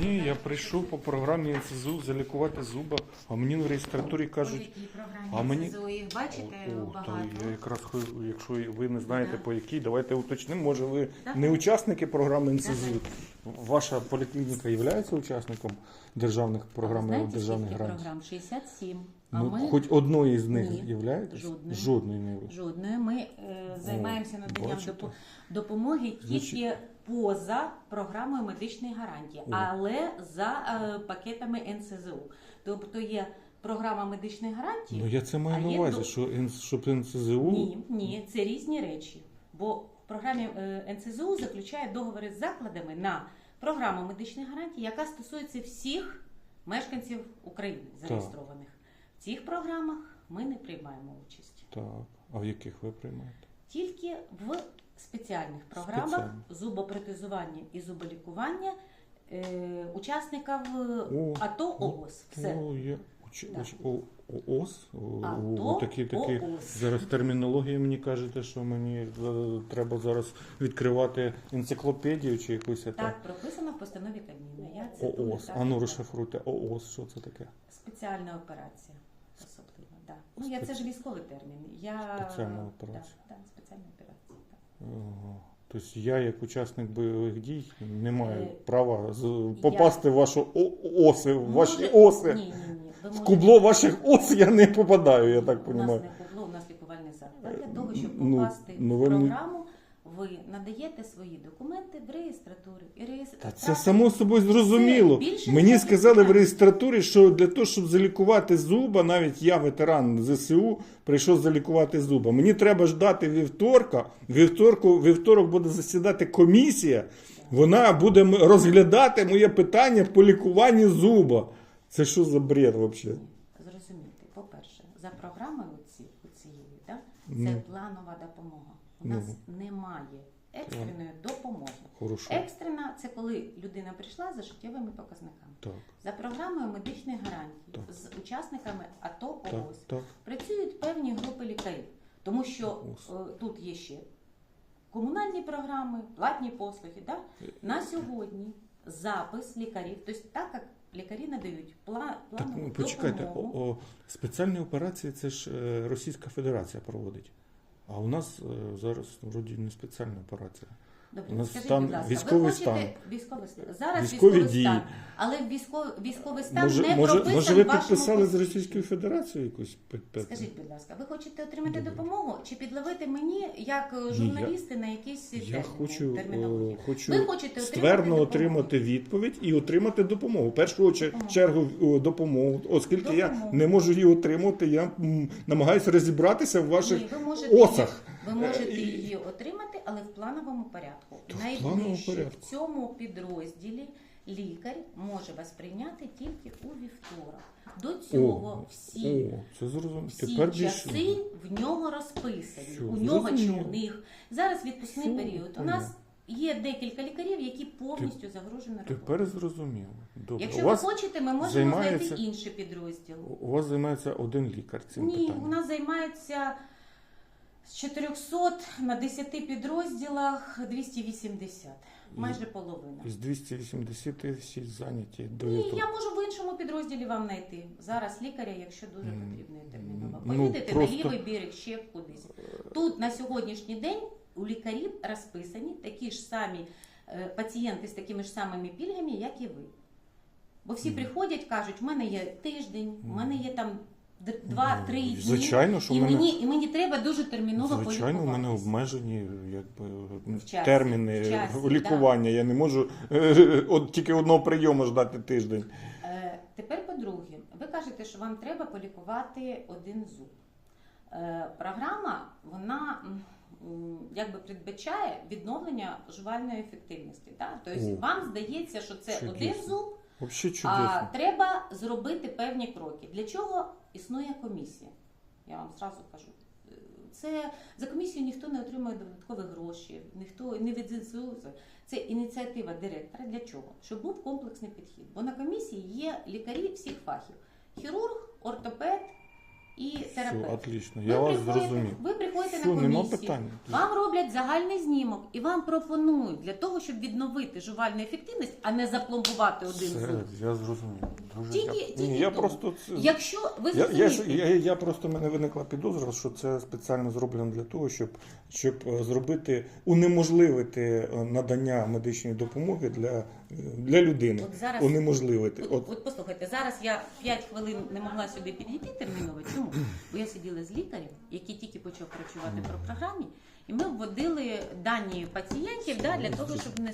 Ні, я прийшов по програмі НСЗУ залікувати зуба, а мені в реєстратурі кажуть, якій програмі а мені- СЗО їх бачите О, то багато. я якраз хо- якщо ви не знаєте по якій, давайте уточнимо. Може, ви Так. не учасники програми НСЗУ? Давай. Ваша поліклініка є учасником державних програм Знаєте, державних скільки грантів? програм? 67. А Ну, ми хоч одної з них Ні, є? жодної. Жодної не ви. жодної. Ми е, займаємося наданням бачите? допо- допомоги Значить- тільки поза програмою медичної гарантії, але за е, пакетами НСЗУ. Тобто є програма медичної гарантії. Ну я це маю А на є увазі, до- що Н- щоб НСЗУ Ні, ні, це різні речі. Бо в програмі е, НСЗУ заключає договори з закладами на програму медичної гарантії, яка стосується всіх мешканців України зареєстрованих. В цих програмах ми не приймаємо участь. так. А в яких ви приймаєте? Тільки в спеціальних програмах Спеціально. зубопротезування і зуболікування е, учасників О, АТО ООС. Все. О, є. Уч- Да. уч- о- о- ООС? О, о, такі, такі. ООС. Зараз термінологія мені кажете, що мені е, треба зараз відкривати енциклопедію чи якусь це. Так, прописано в постанові Кабміна. Я цитую, ООС. так, А ну розшифруйте. ООС, що це таке? Спеціальна операція. Да. Ну, я це ж військовий термін. Я... Спеціальна операція. Да, да, спеціальна операція. Да. Ага. Тобто я, як учасник бойових дій, не маю Е, права з- попасти в вашу о- оси, в ваші Може- оси. Ні, ні, ні. Ви В можете- кубло ваших ос я не попадаю, я так У нас розумію. не кубло, у нас лікувальний заклад. Для того, щоб Ну, попасти ну, в мені- програму, ви надаєте свої документи в реєстратурі. І реєстр... Та це само собою зрозуміло. Це Мені сказали в реєстратурі, що для того, щоб залікувати зуба, навіть я, ветеран ЗСУ, прийшов залікувати зуба. Мені треба ждати вівторка. Вівторку, вівторок буде засідати комісія. Вона буде розглядати моє питання по лікуванню зуба. Це що за бред взагалі? Зрозуміти, по-перше, за програмою оцією, да, це планова допомога. У Ну. нас немає екстреної допомоги. Хорошо. Екстрена це коли людина прийшла за життєвими показниками. Так, За програмою медичних гарантій Так. з учасниками АТО так, ООС так. працюють певні групи лікарів, тому що ООС. е, тут є ще комунальні програми, платні послуги. Да? На сьогодні запис лікарів, тобто так як лікарі надають пла- Так, ну, почекайте, о, о, спеціальні операції це ж е, Російська Федерація проводить. А у нас е, зараз вроді не спеціальна операція. Добре, У скажіть, стан- будь ласка, військовий ви хочете стан. військовий стан. Зараз Військові військовий дії. стан, але військовий, військовий стан Може, не може, прописан може ви в вашому підписали з. Російською Федерацією якусь пет- Скажіть, будь ласка, ви хочете отримати Добре. допомогу чи підловити мені як е, Ні, журналісти на якісь Я терміни, хочу, термінологію? о, хочу Ви хочете ствердно отримати отримати відповідь і отримати допомогу. В першу чер- Допомогу. чергу о, допомогу. Оскільки я Допомогу. не можу її отримати, я м, намагаюся розібратися в ваших Ні, ви можете, осах. ви можете Е, і- її отримати, але в плановому порядку. То в плановому порядку. в цьому підрозділі лікар може вас прийняти тільки у вівторок. До цього всі. О, це зрозуміло. Всі Тепер більше. часи в нього розписані. Все, у нього чи зрозуміло. у них. Зараз відпускний Все, період. У нас є декілька лікарів, які повністю загрожені роботою. Тепер зрозуміло. Добре. Якщо у вас ви хочете, ми можемо займається- знайти інший підрозділ. у вас займається один лікар цим Ні, питанням. у нас займається з 400 на 10 підрозділах 280. Майже половина. Із 280 всі зайняті до Ні, я можу в іншому підрозділі вам знайти. Зараз лікаря, якщо дуже потрібно і терміново. ну, Поїдете просто- на лівий берег ще кудись. Тут на сьогоднішній день у лікарів розписані такі ж самі е, пацієнти з такими ж самими пільгами, як і ви. Бо всі приходять, кажуть, в мене є тиждень, в мене є там Ну, два-три дні. Звичайно, що і в мене мені, і мені треба дуже терміново Звичайно, у мене полікуватись. обмежені якби, В часі, терміни в часі, лікування. Я не можу е, от тільки одного прийому ждати тиждень. Е, Тепер по-друге, ви кажете, що вам треба полікувати один зуб. Е, Програма, вона м, м, якби передбачає відновлення жувальної ефективності. Так? Тобто О. вам здається, що це Чудесно. один зуб, Взагалі а треба зробити певні кроки. Для чого існує комісія? Я вам зразу кажу. Це за комісію ніхто не отримує додаткові гроші, ніхто не від ЗСУ. Це ініціатива директора. Для чого? Щоб був комплексний підхід. Бо на комісії є лікарі всіх фахів: хірург, ортопед, і Все, терапевт. отлично. Я вас зрозумів. Ви приходите Все, на нема комісію, питань. вам роблять загальний знімок і вам пропонують для того, щоб відновити жувальну ефективність, а не запломбувати один Все, зуб. я зрозумів. Дуже Тільки- дякую. тільки Ні, я тому. просто це- Якщо ви Я, я, зрозумієте, я, я просто в мене виникла підозра, що це спеціально зроблено для того, щоб, щоб е, зробити унеможливити е, надання медичної допомоги для, е, для людини. От зараз- унеможливити. От, От, от послухайте, зараз я 5 хвилин не могла сюди підійти терміново. Чому? Бо я сиділа з лікарем, який тільки почав працювати про програмі, і ми вводили дані пацієнтів да, для того, щоб не